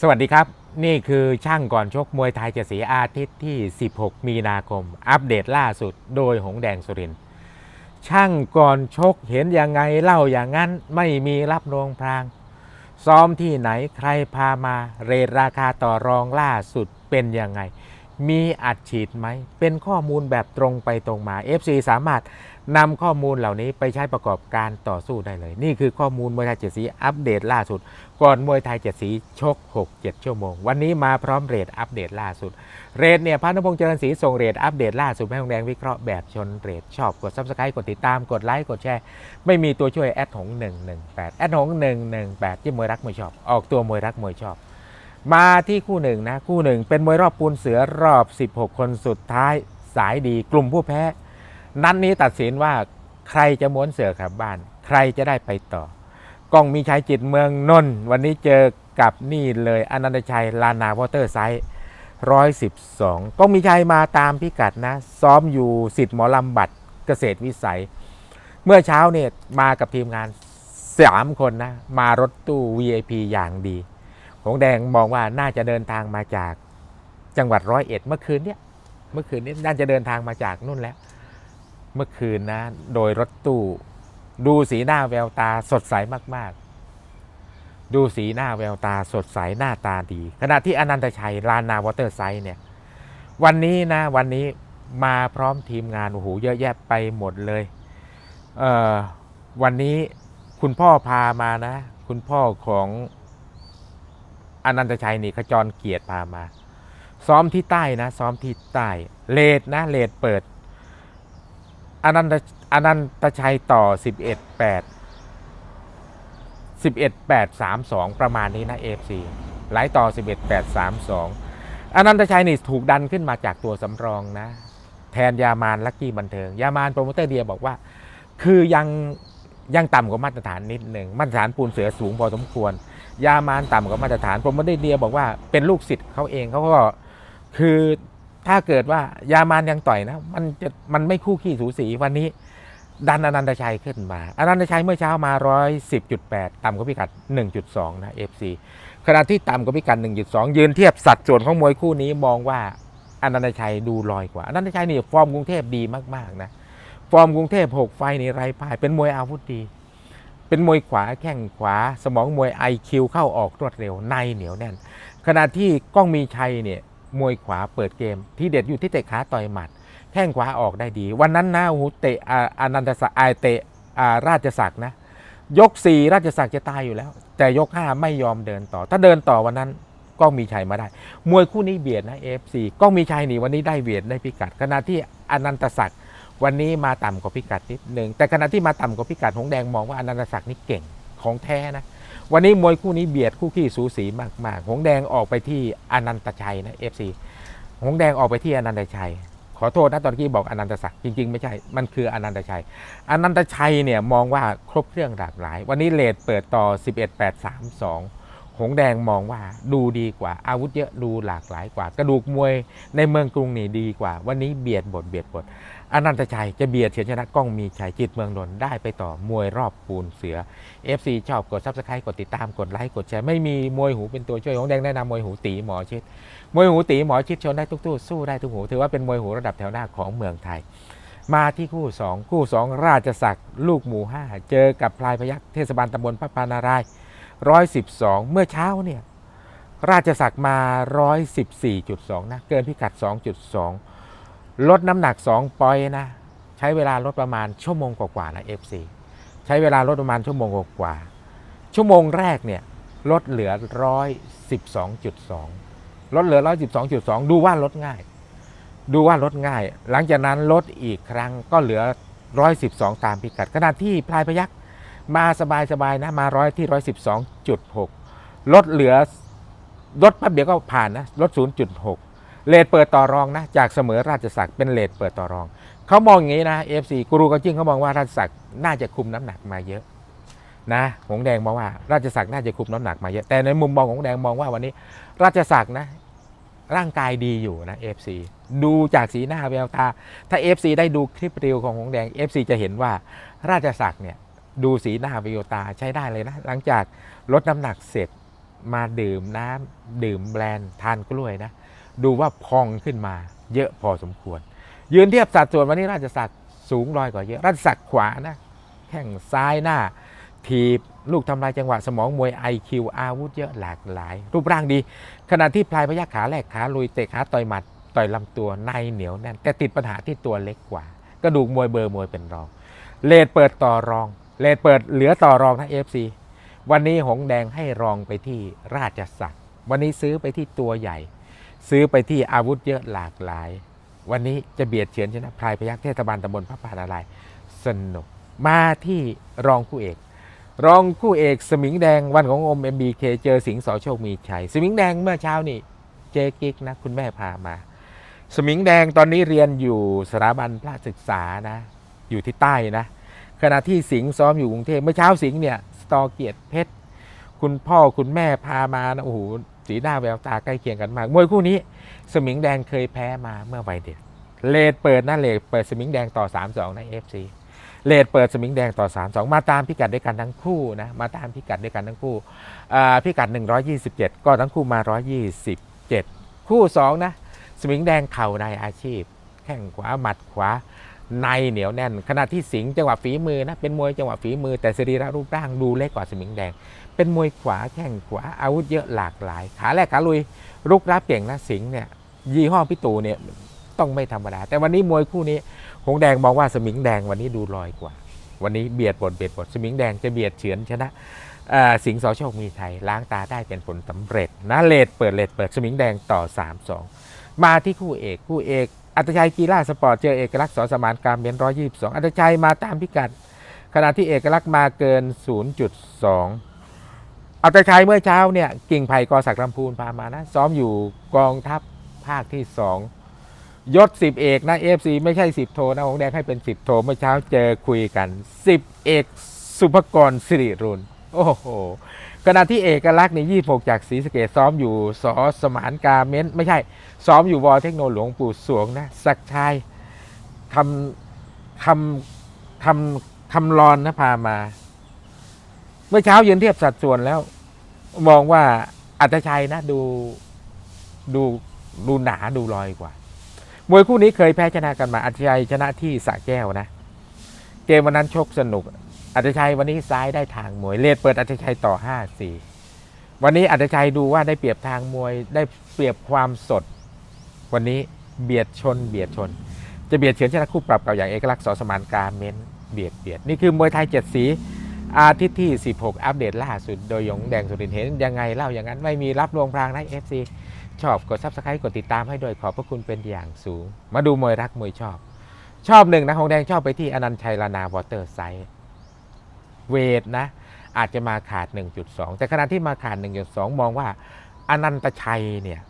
สวัสดีครับ นี่คือช่างก่อนชกมวยไทยเจดสีอาทิตย์ที่ 16 มีนาคม อัปเดตล่าสุดโดยหงแดงสุรินช่างก่อนชกเห็นยังไงเล่าอย่างนั้นไม่มีรับรองพราง ซ้อมที่ไหนใครพามาเรทราคาต่อรองล่าสุดเป็นยังไง มีอัดฉีดไหม เป็นข้อมูลแบบตรงไปตรงมา FC สามารถนำข้อมูลเหล่านี้ไปใช้ประกอบการต่อสู้ได้เลย นี่คือข้อมูลมวยไทยเจ็ดสีอัปเดตล่าสุด ก่อนมวยไทยเจ็ดสีชก 6-7 ชั่วโมง วันนี้มาพร้อมเรทอัปเดตล่าสุด เรทเนี่ยพันธพงษ์เจริญศรีส่งเรทอัปเดตล่าสุดให้ของแดงวิเคราะห์แบบชนเรทชอบกด subscribe กดติดตามกดไลค์กดแชร์ไม่มีตัวช่วยแอดหง118แอดหง118ที่มวยรักมวยชอบ ออกตัวมวยรักมวยชอบ มาที่คู่หนึ่งนะ คู่หนึ่งเป็นมวยรอบปูนเสือรอบ 16 คนสุดท้ายสายดีกลุ่มผู้แพ้ นัดนนี้ตัดสินว่าใครจะม้วนเสือขับบ้าน ใครจะได้ไปต่อกล้องมีชัยจิตเมืองนนท์วันนี้เจอกับนี่เลยอนันตชัยลานาวอเตอร์ไซส์ร้อยสิบสองกล้องมีชัยมาตามพิกัดนะ ซ้อมอยู่สิทธิ์หมอลำบัตรเกษตรวิสัย เมื่อเช้าเนี่ยมากับทีมงานสามคนนะ มารถตู้ VIP อย่างดี หงแดงมองว่าน่าจะเดินทางมาจากจังหวัดร้อยเอ็ดเมื่อคืนเนี่ยเมื่อคืนนี้น่าจะเดินทางมาจากนู่นแล้ว เมื่อคืนนะ โดยรถตู้ ดูสีหน้าแววตาสดใสมาก ๆ ดูสีหน้าแววตาสดใสหน้าตาดี ขณะที่อนันตชัยลานนาวอเตอร์ไซด์เนี่ย วันนี้นะ วันนี้มาพร้อมทีมงานโอ้โหเยอะแยะไปหมดเลยเอ่อวันนี้คุณพ่อพามานะ คุณพ่อของ อนันตชัยนี่ขจรเกียรติพามา ซ้อมที่ใต้นะซ้อมที่ใต้เลดนะเลดเปิดอนันตอนันตชัยต่อ 11 8 11 8 3 2 ประมาณนี้นะ AFC ไหลต่อ 11 8 3 2อนันตชัยนี่ถูกดันขึ้นมาจากตัวสำรองนะ แทนยามานลักกี้บันเทิง ยามานโปรโมเตอร์เดียบอกว่า คือยังยังต่ำกว่ามาตรฐานนิดหนึ่งมาตรฐานปูนเสือสูงพอสมควร ยามานต่ำกว่ามาตรฐานโปรโมเตอร์เดียบอกว่าเป็นลูกศิษย์เขาเองเขาก็คือถ้าเกิดว่ายามานยังต่อยนะมันจะมันไม่คู่ขี้สูสีวันนี้ดันอนันตชัยขึ้นมาอนันตชัยเมื่อเช้ามา 110.8 ต่ำกว่าพิกัด 1.2 นะ FC ขณะที่ต่ำกว่าพิกัด 1.2 ยืนเทียบสัดส่วนของมวยคู่นี้มองว่าอนันตชัยดูลอยกว่าอนันตชัยนี่ฟอร์มกรุงเทพดีมากๆนะ ฟอร์มกรุงเทพ 6 ไฟล์นี่ไรพายเป็นมวยอาวุธดี เป็นมวยขวาแข้งขวา สมองมวย IQ เข้าออกรวดเร็วในเหนียวแน่น ขณะที่ก้องมีชัยเนี่ยมวยขวาเปิดเกม ที่เด็ดอยู่ที่เตะขาต่อยหมัด แข้งขวาออกได้ดี วันนั้นนะโอ้โหเตะอานันตศักดิ์อ่าเตะอ่าราชศักดิ์นะยก4ราชศักดิ์จะตายอยู่แล้ว แต่ยก5ไม่ยอมเดินต่อ ถ้าเดินต่อวันนั้นก้องมีชัยมาได้ มวยคู่นี้เบียดนะ FC ก้องมีชัยนี่วันนี้ได้เบียดได้พิกัดขณะที่อนันตศักดิ์ วันนี้มาต่ำกว่าพิกัดนิดหนึ่งแต่ขณะที่มาต่ำกว่าพิกัดหงแดงมองว่าอนันตศักดิ์นี่เก่งของแท้นะวันนี้มวยคู่นี้เบียดคู่ขี้สูสีมากๆ หงแดงออกไปที่อนันตชัยนะ FC หงแดงออกไปที่อนันตชัย ขอโทษนะตอนกี้บอกอนันตศักดิ์จริงๆ ไม่ใช่ มันคืออนันตชัย อนันตชัยเนี่ยมองว่าครบเครื่องหลากหลาย วันนี้เลทเปิดต่อ 11 8 3 2 หงแดงมองว่าดูดีกว่า อาวุธเยอะดูหลากหลายกว่า กระดูกมวยในเมืองกรุงนี่ดีกว่า วันนี้เบียดบทเบียดบท อนันตชัยจะเบียดเฉียนชนะก้องมีชัยจิตเมืองนนท์ได้ไปต่อมวยรอบปูนเสือ FC ชอบกดซับสไครต์กดติดตามกดไลค์กดแชร์ไม่มีมวยหูเป็นตัวช่วยหงแดงแนะนำมวยหูตีหมอชิดมวยหูตีหมอชิดชนได้ทุกตู้สู้ได้ทุกหูถือว่าเป็นมวยหูระดับแถวหน้าของเมืองไทย มาที่คู่ 2 คู่ 2 ราชศักดิ์ลูกหมู5เจอกับพลายพยักเทศบาลตำบลพระปานาราย112เมื่อเช้าเนี่ยราชศักดิ์มา 114.2 นะ เกินพิกัด 2.2 ลดน้ำหนัก 2 ปอยนะ ใช้เวลาลดประมาณชั่วโมงกว่าๆนะ FC ใช้เวลาลดประมาณชั่วโมงกว่าๆชั่วโมงแรกเนี่ยลดเหลือ 112.2 ลดเหลือ 112.2 ดูว่าลดง่าย ดูว่าลดง่าย หลังจากนั้นลดอีกครั้งก็เหลือ 112 ตามพิกัดขณะที่พลายพยักมาสบายๆนะมาร้อยที่ 112.6 ลดเหลือลดแป๊บเดียวก็ผ่านนะลด 0.6 เลทเปิดต่อรองนะจากเสมอราชศักดิ์เป็นเลทเปิดต่อรอง เขามองอย่างนี้นะ FC กูรูกันจริงเขามองว่าราชศักดิ์น่าจะคุมน้ำหนักมาเยอะนะหงแดงมองว่าราชศักดิ์น่าจะคุมน้ำหนักมาเยอะแต่ในมุมมองของแดงมองว่าวันนี้ ราชศักดิ์นะร่างกายดีอยู่นะ FC ดูจากสีหน้าแววตา ถ้า FC ได้ดูคลิปเรียวของหงแดง FC จะเห็นว่าราชศักดิ์เนี่ยดูสีหน้าแววตาใช้ได้เลยนะ หลังจากลดน้ำหนักเสร็จมาดื่มน้ำดื่มแบรนด์ทานกล้วยนะ ดูว่าพองขึ้นมาเยอะพอสมควร ยืนเทียบสัดส่วนวันนี้ราชสักสูงลอยกว่าเยอะราชสักขวานะแข้งซ้ายหน้าทีบลูกทำลายจังหวะสมองมวย IQ อาวุธเยอะหลากหลาย รูปร่างดี ขณะที่พลายพยักขาแหลกขาลุยเตะขาต่อยหมัดต่อยลำตัวในเหนียวแน่นแต่ติดปัญหาที่ตัวเล็กกว่า กระดูกมวยเบอร์มวยเป็นรองเลดเปิดต่อรองเลดเปิดเหลือต่อรองนะ FC วันนี้หงแดงให้รองไปที่ราชสักวันนี้ซื้อไปที่ตัวใหญ่ ซื้อไปที่อาวุธเยอะหลากหลาย วันนี้จะเบียดเฉือนชนะพลายพยักเทศบาลตำบลพระพานาลายสนุกมาที่รองคู่เอก รองคู่เอกสมิงแดงวันของอม MBK เจอสิงห์สอโชคมีชัยสมิงแดงเมื่อเช้านี่เจกิกนะคุณแม่พามา สมิงแดงตอนนี้เรียนอยู่สถาบันพระศึกษานะอยู่ที่ใต้นะขณะที่สิงห์ซ้อมอยู่กรุงเทพเมื่อเช้าสิงห์เนี่ยสตอเกียรติเพชรคุณพ่อคุณแม่พามานะโอ้โห สีหน้าแววตาใกล้เคียงกันมาก มวยคู่นี้สมิงแดงเคยแพ้มาเมื่อวัยเด็ก เลดเปิดนะเลดเปิดสมิงแดงต่อ 3-2 ใน FC เลดเปิดสมิงแดงต่อ 3-2 มาตามพิกัดด้วยกันทั้งคู่นะมาตามพิกัดด้วยกันทั้งคู่พิกัด 127 ก็ทั้งคู่มา 127 คู่2นะสมิงแดงเข่าในอาชีพ แข้งขวาหมัดขวาในเหนียวแน่น ขณะที่สิงห์จังหวะฝีมือนะเป็นมวยจังหวะฝีมือแต่สรีระรูปร่างดูเล็กกว่าสมิงแดง เป็นมวยขวาแข้งขวาอาวุธเยอะหลากหลาย ขาแรกขาลุยรุกรับเก่งนะสิงห์เนี่ยยี่ห้อพี่ตูเนี่ยต้องไม่ธรรมดา แต่วันนี้มวยคู่นี้หงแดงมองว่าสมิงแดงวันนี้ดูลอยกว่า วันนี้เบียดบทเบียดบทสมิงแดงจะเบียดเฉือนชนะสิงห์สอโชคมีไทยล้างตาได้เป็นผลสำเร็จนะเลดเปิดเลดเปิดสมิงแดงต่อ 3-2 มาที่คู่เอกคู่เอกอัตชัยกีฬาสปอร์ตเจอเอกลักษณ์สอสมานการเมนร้อยยี่สิบสองอัตชัยมาตามพิกัด ขณะที่เอกลักษณ์มาเกิน 0.2 อัตชัยเมื่อเช้าเนี่ยกิ่งไผ่กอศักดิ์ลำพูนพามานะ ซ้อมอยู่กองทัพภาคที่2ยศ10เอกนะ FC ไม่ใช่10โทนะของแดงให้เป็น10โทเมื่อเช้าเจอคุยกัน10เอกสุภกรสิริรุนโอ้โหขณะที่เอกลักษณ์นี่26จากศรีสะเกดซ้อมอยู่สอสมานกาเม้นไม่ใช่ ซ้อมอยู่วอเทคโนหลวงปู่สวงนะสักชัยคำคำคำคำรอนนะพามา เมื่อเช้ายืนเทียบสัดส่วนแล้ว มองว่าอัตชัยนะดูดูดูหนาดูลอยกว่า มวยคู่นี้เคยแพ้ชนะกันมาอัตชัยชนะที่สระแก้วนะ เกมวันนั้นชกสนุก อัตชัยวันนี้ซ้ายได้ทางมวยเลดเปิดอัตชัยต่อ5-4วันนี้อัตชัยดูว่าได้เปรียบทางมวยได้เปรียบความสด วันนี้เบียดชน เบียดชน จะเบียดเฉือนชนะคู่ปรับเก่าอย่างเอกลักษณ์สอสมานการเม้นเบียดเบียดนี่คือมวยไทยเจ็ดสี อาทิตย์ที่ 16 อัปเดตล่าสุดโดยหยงแดงสุรินเห็นยังไงเล่าอย่างนั้นไม่มีรับลวงพรางนะ FC ชอบกด Subscribe กดติดตามให้ด้วยขอบพระคุณเป็นอย่างสูง มาดูมวยรักมวยชอบ ชอบหนึ่งนะหงแดงชอบไปที่อนันชัยลานาวอเตอร์ไซด์เวทนะ อาจจะมาขาด 1.2 แต่ขณะที่มาขาด 1.2 มองว่าอนันตชัยเนี่ย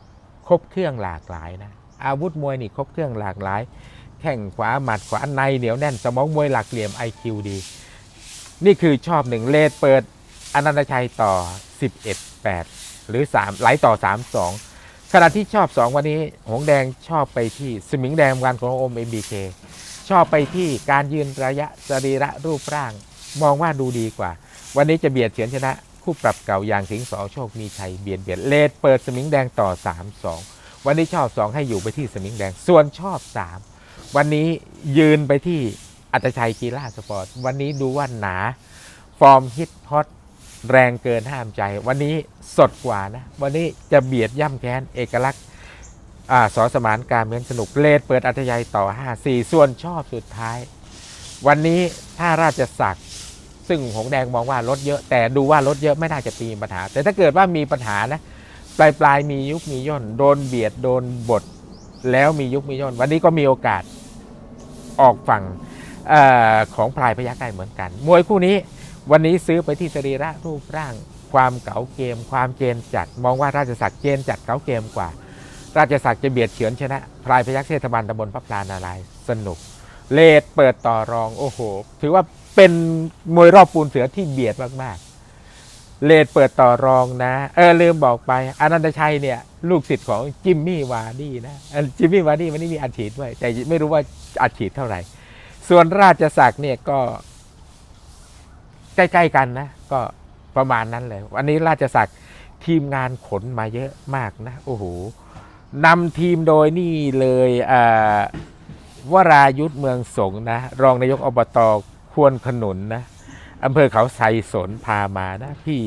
ครบเครื่องหลากหลายนะอาวุธมวยนี่ครบเครื่องหลากหลาย แข้งขวาหมัดขวาในเหนียวแน่นสมองมวยหลักเหลี่ยม IQ ดี นี่คือชอบหนึ่งเลดเปิดอนันตชัยต่อ 11 8 หรือ 3 ไหลต่อ 3 2 ขณะที่ชอบ 2 วันนี้ หงแดงชอบไปที่สมิงแดงวันของโอม MBK ชอบไปที่การยืนระยะสรีระรูปร่าง มองว่าดูดีกว่า วันนี้จะเบียดเฉือนชนะ คู่ปรับเก่าอย่างสิงห์สองโชคมีชัยเบียดเบียดเลดเปิดสมิงแดงต่อ 3 2 วันนี้ชอบ 2 ให้อยู่ไปที่สมิงแดง ส่วนชอบ 3 วันนี้ยืนไปที่ อัตชัยกีฬาสปอร์ต วันนี้ดูว่าหนา ฟอร์มฮิตฮอตแรงเกินห้ามใจ วันนี้สดกว่านะ วันนี้จะเบียดย่ำแค้นเอกลักษณ์อ่าสอสมานการเมืองสนุกเลดเปิดอัตยัยต่อ 5 4 ส่วนชอบสุดท้าย วันนี้ถ้าราชสักดิ์ซึ่งหงแดงมองว่ารถเยอะ แต่ดูว่ารถเยอะไม่น่าจะมีปัญหา แต่ถ้าเกิดว่ามีปัญหานะปลายปลายๆมียุคมีย่น โดนเบียดโดนบดแล้วมียุคมีย่น วันนี้ก็มีโอกาสออกฝั่ง ออของพลายพยักได้เหมือนกัน มวยคู่นี้วันนี้ซื้อไปที่สรีระรูปร่าง ความเก๋าเกม ความเจนจัด มองว่าราชสักดิ์เจนจัดเก๋าเกมกว่า ราชสักดิ์จะเบียดเฉือนชนะ พลายพยักเทศบาลตำบลพระพลานารายสนุก เลดเปิดต่อรองโอ้โห ถือว่าเป็นมวยรอบปูนเสือที่เบียดมากๆ เลดเปิดต่อรองนะ เออลืมบอกไปอนันตชัยเนี่ยลูกศิษย์ของจิมมี่วาร์ดี้นะจิมมี่วาร์ดี้วันนี้มีอัดฉีดด้วยแต่ไม่รู้ว่าอัดฉีดเท่าไหร่ ส่วนราชสักดิ์เนี่ยก็ใกล้ๆกันนะ ก็ประมาณนั้นเลยวันนี้ราชสักดิ์ทีมงานขนมาเยอะมากนะโอ้โหนำทีมโดยนี่เลยวรายุทธเมืองสงนะ รองนายกอบตควรขนุนนะอำเภอเขาไซสนพามานะ พี่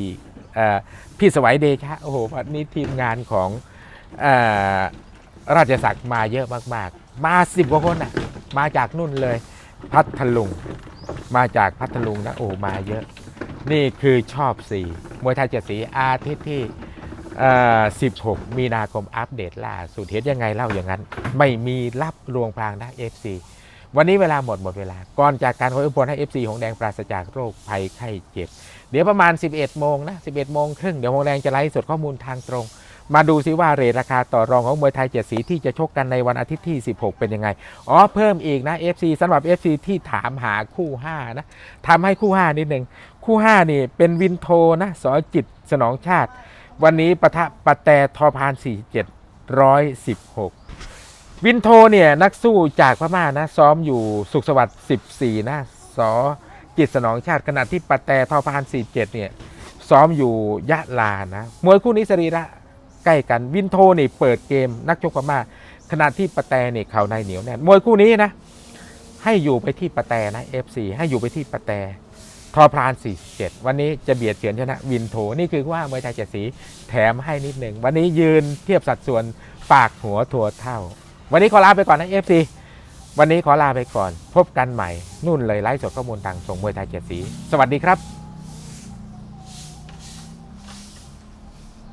พี่สวัยเดชะโอ้โหวันนี้ทีมงานของอราชสักดิ์มาเยอะมาก ๆ มาสิบกว่าคนอะมาจากนู่นเลย พัทลุง มาจากพัทลุงนะโอ้มาเยอะ นี่คือชอบสีมวยไทยเจ็ดสีอาทิตย์ที่ 16 มีนาคมอัปเดตล่าสุดเห็นยังไงเล่าอย่างนั้น ไม่มีรับลวงพรางนะ FC วันนี้เวลาหมดหมดเวลา ก่อนจากการขออวยพรให้ FC ของแดงปราศจากโรคภัยไข้เจ็บ เดี๋ยวประมาณ 11 โมงนะ 11 โมงครึ่งเดี๋ยวหงแดงจะไลฟ์สดข้อมูลทางตรง มาดูซิว่าเรทราคาต่อรองของมวยไทยเจ็ดสีที่จะชกกันในวันอาทิตย์ที่ 16 เป็นยังไง อ๋อเพิ่มอีกนะ FC สำหรับ FC ที่ถามหาคู่ 5 นะทำให้คู่ 5 นิดหนึ่งคู่ 5 นี่เป็นวินโทนะสอจิตสนองชาติ วันนี้ปะทะปะแตทอพาน 47 116วินโทเนี่ยนักสู้จากพม่านะซ้อมอยู่สุขสวัสดิ์14 นะสอจิตสนองชาติขณะที่ปะแตทอพาน 47 เนี่ยซ้อมอยู่ยะลานะมวยคู่นี้สรีระ ใกล้กันวินโทนี่เปิดเกมนักชกพม่าขณะที่ปะแตเนี่ยเข่าในเหนียวแน่นมวยคู่นี้นะให้อยู่ไปที่ปะแตนะ F4 ให้อยู่ไปที่ปะแตทอพราน 47 วันนี้จะเบียดเฉือนชนะวินโถ นี่คือว่ามวยไทยเจ็ดสีแถมให้นิดหนึ่ง วันนี้ยืนเทียบสัดส่วนปากหัวทัวเท่า วันนี้ขอลาไปก่อนนะ FC วันนี้ขอลาไปก่อน พบกันใหม่ นู่นเลยไลฟ์สดข้อมูลต่างส่งมวยไทยเจ็ดสี สวัสดีครับ